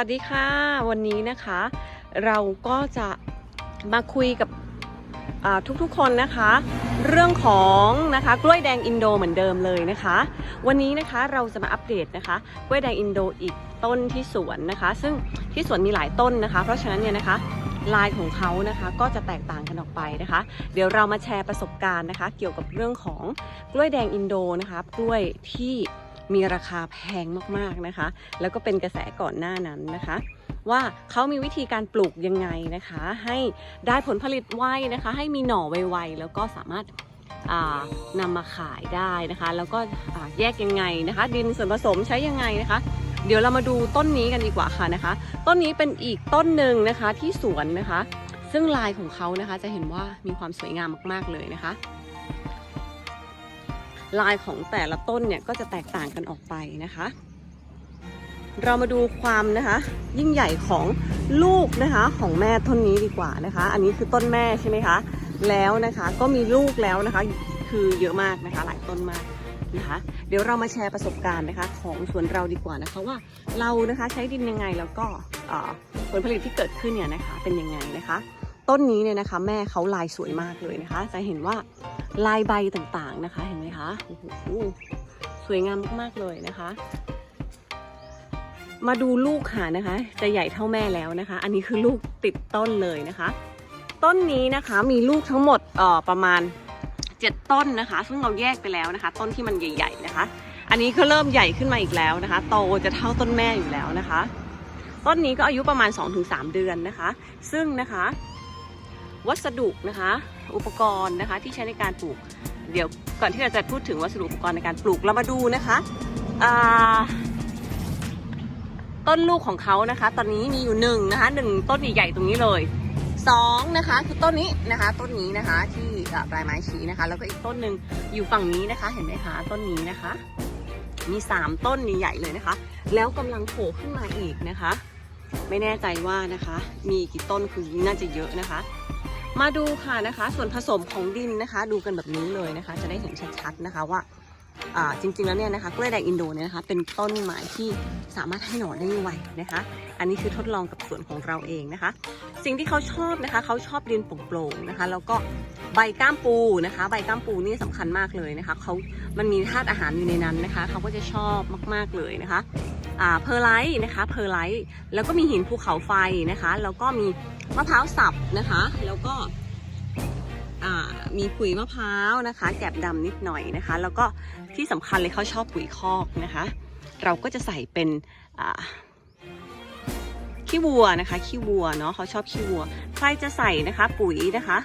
วัสดีค่ะ วันนี้นะคะ เราก็จะมาคุยกับทุกๆคนนะคะ เรื่องของนะคะกล้วยแดงอินโดเหมือนเดิมเลยนะคะ วันนี้นะคะเราจะมาอัปเดตนะคะ กล้วยแดงอินโดอีกต้นที่สวนนะคะ ซึ่งที่สวนมีหลายต้นนะคะ เพราะฉะนั้นเนี่ยนะคะลายของเขานะคะก็จะแตกต่างกันออกไปนะคะ เดี๋ยวเรามาแชร์ประสบการณ์นะคะ เกี่ยวกับเรื่องของกล้วยแดงอินโดนะคะกล้วยที่ มีราคาแพงมากๆนะคะ แล้วก็เป็นกระแสก่อนหน้านั้นนะคะ ว่าเขามีวิธีการปลูกยังไงนะคะ ให้ได้ผลผลิตไวนะคะ ให้มีหน่อไวๆแล้วก็สามารถนำมาขายได้นะคะ แล้วก็แยกยังไงนะคะ ดินส่วนผสมใช้ยังไงนะคะ เดี๋ยวเรามาดูต้นนี้กันดีกว่าค่ะนะคะ ต้นนี้เป็นอีกต้นหนึ่งนะคะที่สวนนะคะ ซึ่งลายของเขานะคะจะเห็นว่ามีความสวยงามมากๆเลยนะคะ ลายของแต่ละต้นเนี่ยก็จะแตกต่างกันออกไปนะคะ เรามาดูความนะคะ ยิ่งใหญ่ของลูกนะคะของแม่ต้นนี้ดีกว่านะคะ อันนี้คือต้นแม่ใช่ไหมคะ แล้วนะคะก็มีลูกแล้วนะคะ คือเยอะมากนะคะ หลายต้นมากนะคะเดี๋ยวเรามาแชร์ประสบการณ์นะคะ ของสวนเราดีกว่านะคะว่าเรานะคะใช้ดินยังไงแล้วก็ผลผลิตที่เกิดขึ้นเนี่ยนะคะเป็นยังไงนะคะ ต้นนี้เนี่ยนะคะ แม่เขาลายสวยมากเลยนะคะ จะเห็นว่า ลายใบต่างๆนะคะ เห็นไหมคะสวยงามมากๆเลยนะคะ มาดูลูกค่ะนะคะ จะใหญ่เท่าแม่แล้วนะคะ อันนี้คือลูกติดต้นเลยนะคะ ต้นนี้นะคะมีลูกทั้งหมดเอ่อประมาณ 7 ต้นนะคะ ซึ่งเราแยกไปแล้วนะคะ ต้นที่มันใหญ่ ๆนะคะ อันนี้ก็เริ่มใหญ่ขึ้นมาอีกแล้วนะคะ โตจะเท่าต้นแม่อยู่แล้วนะคะ ต้นนี้ก็อายุประมาณ 2-3 เดือนนะคะ ซึ่งนะคะ วัสดุนะคะ อุปกรณ์นะคะที่ใช้ในการปลูก เดี๋ยวก่อนที่เราจะพูดถึงวัสดุอุปกรณ์ในการปลูกเรามาดูนะคะต้นลูกของเขานะคะ ตอนนี้มีอยู่หนึ่งนะคะหนึ่งต้นใหญ่ๆตรงนี้เลยสองนะคะคือต้นนี้นะคะ ต้นนี้นะคะที่ปลายไม้ชี้นะคะ แล้วก็อีกต้นหนึ่งอยู่ฝั่งนี้นะคะ เห็นไหมคะต้นนี้นะคะ มีสามต้นใหญ่ๆเลยนะคะ แล้วกำลังโผล่ขึ้นมาอีกนะคะ ไม่แน่ใจว่านะคะ มีกี่ต้นคือน่าจะเยอะนะคะ มาดูค่ะนะคะ ส่วนผสมของดินนะคะ ดูกันแบบนี้เลยนะคะ จะได้เห็นชัดๆนะคะว่า จริงๆแล้วเนี่ยนะคะกล้วยแดงอินโดเนี่ยนะคะเป็นต้นไม้ที่สามารถให้หน่อได้ไวนะคะ อันนี้คือทดลองกับสวนของเราเองนะคะ สิ่งที่เขาชอบนะคะ เขาชอบดินโปร่งๆนะคะ แล้วก็ใบก้ามปูนะคะ ใบก้ามปูนี่สำคัญมากเลยนะคะเขามันมีธาตุอาหารอยู่ในนั้นนะคะ เขาก็จะชอบมากๆเลยนะคะเพอร์ไลท์นะคะเพอร์ไลท์แล้วก็มีหินภูเขาไฟนะคะ แล้วก็มีมะพร้าวสับนะคะ แล้วก็ มีขุยมะพร้าวนะคะ แกบดำนิดหน่อยนะคะ แล้วก็ที่สำคัญเลยเขาชอบปุ๋ยคอกนะคะ เราก็จะใส่เป็นขี้วัวนะคะขี้วัวเนาะเขาชอบขี้วัว ใครจะใส่นะคะปุ๋ยนะคะ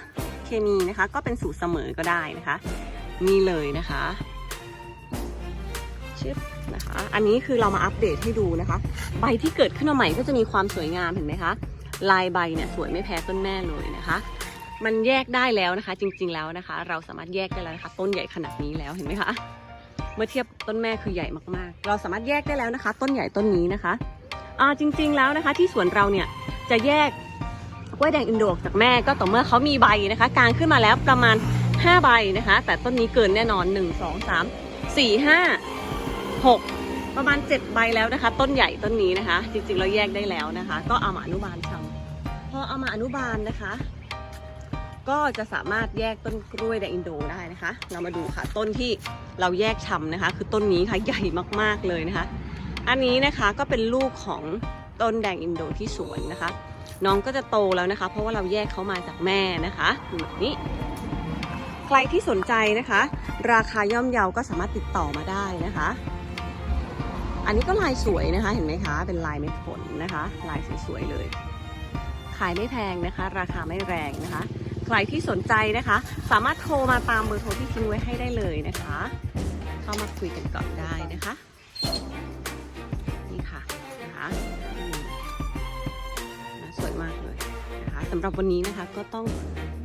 เคมีนะคะก็เป็นสูตรเสมอก็ได้นะคะ นี่เลยนะคะชึบนะคะ อันนี้คือเรามาอัปเดตให้ดูนะคะ ใบที่เกิดขึ้นมาใหม่ก็จะมีความสวยงามเห็นไหมคะลายใบเนี่ยสวยไม่แพ้ต้นแม่เลยนะคะ มันแยกได้แล้วนะคะ จริง ๆแล้วนะคะ เราสามารถแยกได้แล้วนะคะ ต้นใหญ่ขนาดนี้แล้วเห็นไหมคะเมื่อเทียบต้นแม่คือใหญ่มากๆ เราสามารถแยกได้แล้วนะคะ ต้นใหญ่ต้นนี้นะคะอ่าจริง ๆแล้วนะคะ ที่สวนเราเนี่ยจะแยกกล้วยแดงอินโดออกจากแม่ก็ต่อเมื่อเขามีใบนะคะกลางขึ้นมาแล้วประมาณ 5 ใบนะคะ แต่ต้นนี้เกินแน่นอน 1 2 3 4 5 6 ประมาณ 7 ใบแล้วนะคะ ต้นใหญ่ต้นนี้นะคะ จริงๆเราแยกได้แล้วนะคะ ก็เอามาอนุบาลทำพอเอามาอนุบาลนะคะ ก็จะสามารถแยกต้นกล้วยแดงอินโดได้นะคะ เรามาดูค่ะต้นที่เราแยกชำนะคะ คือต้นนี้ค่ะใหญ่มากๆเลยนะคะ อันนี้นะคะก็เป็นลูกของต้นแดงอินโดที่สวนนะคะ น้องก็จะโตแล้วนะคะ เพราะว่าเราแยกเขามาจากแม่นะคะแบบนี้ ใครที่สนใจนะคะ ราคาย่อมเยาก็สามารถติดต่อมาได้นะคะ อันนี้ก็ลายสวยนะคะเห็นไหมคะ เป็นลายเม็ดฝนนะคะ ลายสวยๆเลย ขายไม่แพงนะคะ ราคาไม่แรงนะคะ ใครที่สนใจนะคะ สามารถโทรมาตามเบอร์โทรที่ทิ้งไว้ให้ได้เลยนะคะ เข้ามาคุยกันก่อนได้นะคะ นี่ค่ะนะคะอืมนะสวยมากเลยนะคะสำหรับวันนี้นะคะก็ต้อง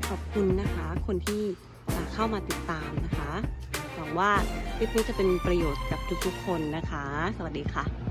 ขอบคุณนะคะ คนที่เข้ามาติดตามนะคะหวังว่าคลิปนี้จะเป็นประโยชน์กับทุกๆคนนะคะ สวัสดีค่ะ